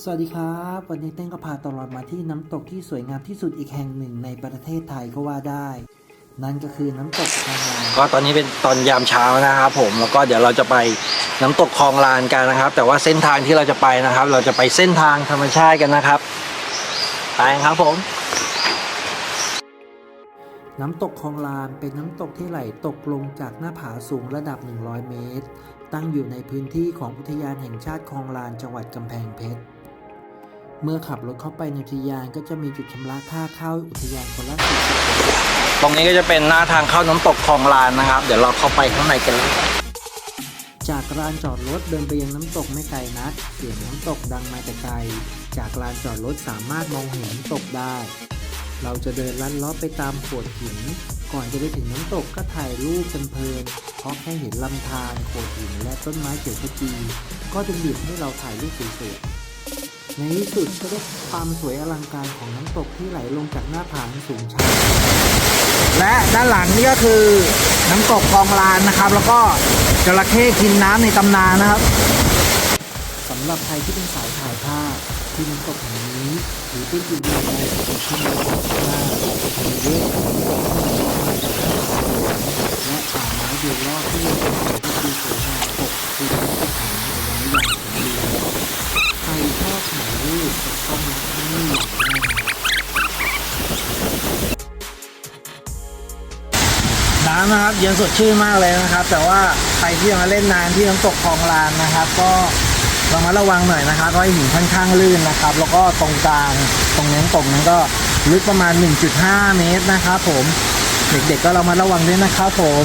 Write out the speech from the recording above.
สวัสดีครับ วันนี้เต้นก็พาตลอดมาที่น้ำตกที่สวยงามที่สุดอีกแห่งหนึ่งในประเทศไทยก็ว่าได้ นั่นก็คือน้ำตกคลองลานก็ตอนนี้เป็นตอนยามเช้านะครับผมแล้วก็เดี๋ยวเราจะไปน้ำตกคลองลานกันนะครับ แต่ว่าเส้นทางที่เราจะไปนะครับ เราจะไปเส้นทางธรรมชาติกันนะครับไปครับผม น้ำตกคลองลานเป็นน้ำตกที่ไหลตกลงจากหน้าผาสูงระดับ 100 เมตร ตั้งอยู่ในพื้นที่ของอุทยานแห่งชาติคลองลานจังหวัดกำแพงเพชร เมื่อขับรถเข้าไปในอุทยานก็จะมีจุดชำระค่าเข้าอุทยานคนละสิบตรงนี้ก็จะเป็นหน้าทางเข้าน้ำตกคลองลานนะครับ เดี๋ยวเราเข้าไปข้างในกันเลยจากลานจอดรถเดินไปยังน้ำตกไม่ไกลนักเสียงน้ำตกดังมาแต่ไกล จากลานจอดรถสามารถมองเห็นน้ำตกได้ เราจะเดินลัดเลาะไปตามโขดหิน ก่อนจะไปถึงน้ำตกก็ถ่ายรูปเพลินเพราะแค่เห็นลำธารโขดหินและต้นไม้เขียวขจีก็จะบีบให้เราถ่ายรูปสวยๆ ในที่สุดก็ได้ความสวยอลังการของน้ำตกที่ไหลลงจากหน้าผาสูงชันและด้านหลังนี่ก็คือน้ำตกคลองลานนะครับ แล้วก็จระเข้กินน้ำในตำนานนะครับสำหรับใครที่เป็นสายถ่ายภาพที่น้ำตกแห่งนี้ถือเป็นอีกหนึ่งในจุดที่มีความสวยงามในเรื่องของน้ำตกที่มีความสวย น้ำนะครับเย็นสดชื่นมากเลยนะครับ แต่ว่าใครที่จะมาเล่นน้ำที่น้ำตกคลองลานนะครับ ก็ระมัดระวังหน่อยนะครับเพราะหินค่อนข้างลื่นนะครับ แล้วก็ตรงกลางตรงน้ำตกนั้นก็ลึกประมาณ 1.5 เมตรนะครับ ผมเด็กๆก็เรามาระวังด้วยนะครับผม